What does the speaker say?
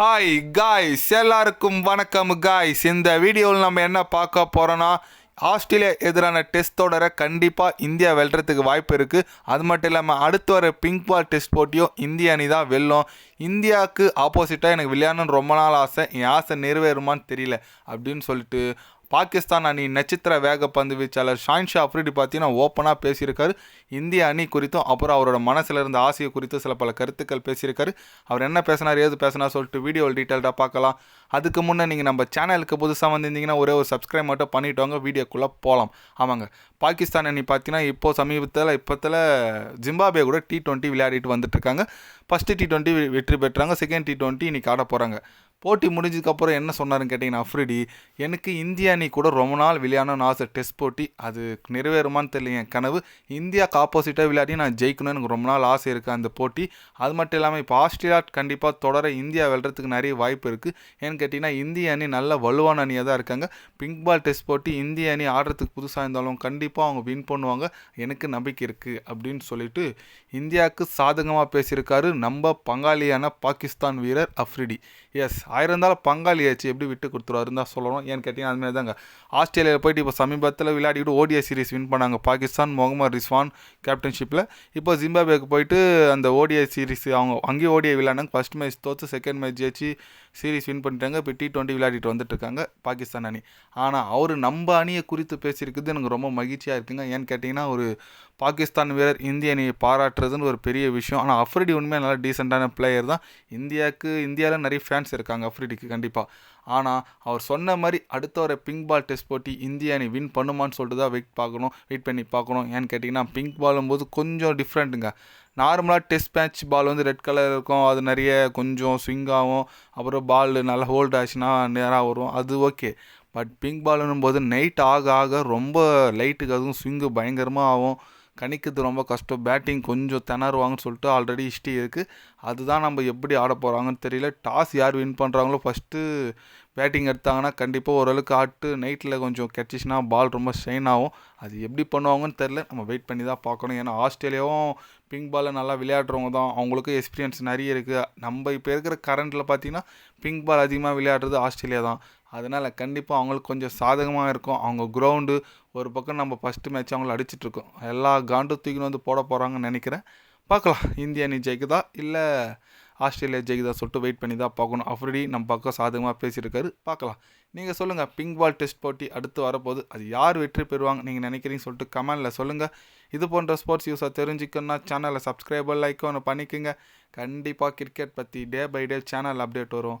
Hi guys எல்லாருக்கும் வணக்கம் guys இந்த வீடியோவில் நம்ம என்ன பார்க்க போகிறோன்னா ஆஸ்திரேலியா எதிரான டெஸ்ட் தொடரை கண்டிப்பாக இந்தியா வெல்றதுக்கு வாய்ப்பு இருக்குது அது மட்டும் இல்லாமல் அடுத்து வர பிங்க் பால் டெஸ்ட் போட்டியும் இந்திய அணி தான் வெல்லும். இந்தியாவுக்கு ஆப்போசிட்டாக எனக்கு விளையாடணும்னு ரொம்ப நாள் ஆசை. என் ஆசை நிறைவேறுமான்னு தெரியல அப்படின்னு சொல்லிட்டு பாகிஸ்தான் அணி நட்சத்திர வேகப்பந்து வீச்சாளர் ஷான் ஷா அப்ரிடி பார்த்தீங்கன்னா ஓப்பனாக பேசியிருக்காரு. இந்திய அணி குறித்தும் அப்புறம் அவரோட மனசில் இருந்த ஆசையை குறித்தும் சில பல கருத்துக்கள் பேசியிருக்காரு. அவர் என்ன பேசினார் ஏது பேசினார் சொல்லிட்டு வீடியோவில் டீட்டெயில்டாக பார்க்கலாம். அதுக்கு முன்னே நீங்கள் நம்ம சேனலுக்கு புதுசாக வந்திருந்தீங்கன்னா ஒரே ஒரு சப்ஸ்கிரைப் மட்டும் பண்ணிட்டு வீடியோக்குள்ளே போகலாம் ஆமாங்க. பாகிஸ்தான் அணி பார்த்தீங்கன்னா இப்போது சமீபத்தில் இப்போத்தில் ஜிம்பாபே கூட டி டுவெண்ட்டி விளையாடிட்டு வந்துட்டுருக்காங்க ஃபஸ்ட்டு டி டுவெண்ட்டி வெற்றி பெற்றாங்க. செகண்ட் டி டுவெண்ட்டி இன்றைக்கி ஆட போகிறாங்க போட்டி முடிஞ்சதுக்கப்புறம் என்ன சொன்னாருன்னு கேட்டிங்கன்னா அஃப்ரிடி எனக்கு இந்திய அணி கூட ரொம்ப நாள் விளையாடணும்னு ஆசை. டெஸ்ட் போட்டி அது நிறைவேறுமான்னு தெரியல. என் கனவு இந்தியாவுக்கு ஆப்போசிட்டாக விளையாடி நான் ஜெயிக்கணும்னு எனக்கு ரொம்ப நாள் ஆசை இருக்குது அந்த போட்டி. அது மட்டும் இல்லாமல் இப்போ ஆஸ்திரேலியா கண்டிப்பாக தொடர இந்தியா வெல்றதுக்கு நிறைய வாய்ப்பு இருக்குது ஏன்னு கேட்டிங்கன்னா இந்திய அணி நல்ல வலுவான அணியாக தான் இருக்காங்க. பிங்க் பால் டெஸ்ட் போட்டி இந்திய அணி ஆடுறதுக்கு புதுசாக இருந்தாலும் கண்டிப்பாக அவங்க வின் பண்ணுவாங்க. எனக்கு நம்பிக்கை இருக்குது அப்படின்னு சொல்லிட்டு இந்தியாவுக்கு சாதகமாக பேசியிருக்காரு நம்ம பங்காளியான பாகிஸ்தான் வீரர் அஃப்ரிடி. எஸ் ஆயிரம் இருந்தாலும் பங்காளியாச்சு எப்படி விட்டு கொடுத்துருவாருன்னு தான் சொல்லணும். ஏன்னு கேட்டிங்கன்னா அதுமாதிரி தாங்க ஆஸ்திரேலியாவில் போயிட்டு இப்போ சமீபத்தில் விளையாடிட்டு ஓடிஐ சீரிஸ் வின் பண்ணாங்க. பாகிஸ்தான் முகமது ரிஸ்வான் கேப்டன்ஷிப்பில் இப்போ ஜிம்பாபேக்கு போயிட்டு அந்த ஓடிஐ சீரிஸ் அவங்க அங்கேயும் ஓடிஐ விளையாண்டாங்க ஃபஸ்ட் மேட்ச் தோற்று செகண்ட் மேட்ச் ஜெயிச்சு சீரிஸ் வின் பண்ணிட்டாங்க. இப்போ டி டுவெண்ட்டி விளையாடிட்டு வந்துட்டு இருக்காங்க பாகிஸ்தான் அணி. ஆனால் அவர் நம்ம அணியை குறித்து பேசியிருக்குது எனக்கு ரொம்ப மகிழ்ச்சியாக இருக்குங்க. ஏன்னு கேட்டிங்கன்னா ஒரு பாகிஸ்தான் வீரர் இந்திய அணியை பாராட்டுறதுன்னு ஒரு பெரிய விஷயம். ஆனால் அஃப்ரிடி உண்மையாக நல்லா டீசெண்டான பிளேயர் தான். இந்தியாவுக்கு இந்தியாவில் நிறைய ஃபேன்ஸ் இருக்காங்க. அஃப்ரிடிக்கு கண்டிப்பாக ஆனால் அவர் சொன்ன மாதிரி அடுத்த ஒரு பிங்க் பால் டெஸ்ட் போட்டி இந்தியா அணி வின் பண்ணுமான்னு சொல்லிட்டு தான் வெயிட் பார்க்கணும் வெயிட் பண்ணி பார்க்கணும். ஏன்னு கேட்டிங்கன்னா பிங்க் பாலும் போது கொஞ்சம் டிஃப்ரெண்ட்டுங்க நார்மலாக டெஸ்ட் மேட்ச் பால் வந்து ரெட் கலர் இருக்கும். அது நிறைய கொஞ்சம் ஸ்விங் ஆகும். அப்புறம் பால் நல்லா ஹோல்ட் ஆச்சுன்னா நேராக வரும். அது ஓகே பட் பிங்க் பால்னும் போது நைட் ஆக ஆக ரொம்ப லைட்டுக்கு அதுவும் ஸ்விங்கு பயங்கரமாக ஆகும். கணிக்கிறது ரொம்ப கஷ்டம். பேட்டிங் கொஞ்சம் திணறுவாங்கன்னு சொல்லிட்டு ஆல்ரெடி ஹிஸ்ட்ரி இருக்குது அதுதான் நம்ம எப்படி ஆட போகிறாங்கன்னு தெரியல. டாஸ் யார் வின் பண்ணுறாங்களோ ஃபஸ்ட்டு பேட்டிங் எடுத்தாங்கன்னா கண்டிப்பாக ஓரளவுக்கு ஆட்டு நைட்டில் கொஞ்சம் கிடச்சிச்சின்னா பால் ரொம்ப ஷைன் ஆகும். அது எப்படி பண்ணுவாங்கன்னு தெரில நம்ம வெயிட் பண்ணி தான் பார்க்கணும். ஏன்னா ஆஸ்திரேலியாவும் பிங்க் பாலில் நல்லா விளையாடுறவங்க தான். அவங்களுக்கும் எக்ஸ்பீரியன்ஸ் நிறைய இருக்குது நம்ம இப்போ இருக்கிற கரண்ட்டில் பார்த்தீங்கன்னா பிங்க் பால் அதிகமாக விளையாடுறது ஆஸ்திரேலியா தான். அதனால் கண்டிப்பாக அவங்களுக்கு கொஞ்சம் சாதகமாக இருக்கும். அவங்க கிரவுண்டு ஒரு பக்கம் நம்ம ஃபஸ்ட்டு மேட்ச் அவங்கள அடிச்சிட்ருக்கோம் எல்லா காண்டு தூக்கின்னு வந்து போட போகிறாங்கன்னு நினைக்கிறேன். பார்க்கலாம். இந்திய அணி ஜெயிக்குதா? இல்லை ஆஸ்திரேலியா ஜெயிக்குதா சொல்லிட்டு வெயிட் பண்ணி தான் பார்க்கணும். அஃப்ரிடி நம்ம பக்கம் சாதகமாக பேசியிருக்காரு. பார்க்கலாம். நீங்கள் சொல்லுங்கள் பிங்க் பால் டெஸ்ட் போட்டி அடுத்து வரப்போகுது. அது யார் வெற்றி பெறுவாங்க? நீங்கள் நினைக்கிறீங்க சொல்லிட்டு கமெண்டில் சொல்லுங்கள் இது போன்ற ஸ்போர்ட்ஸ் யூஸாக தெரிஞ்சுக்கணும்னா சேனலை சப்ஸ்கிரைபர் லைக் ஒன்று பண்ணிக்கோங்க. கண்டிப்பாக கிரிக்கெட் பற்றி day by day channel update வரும்.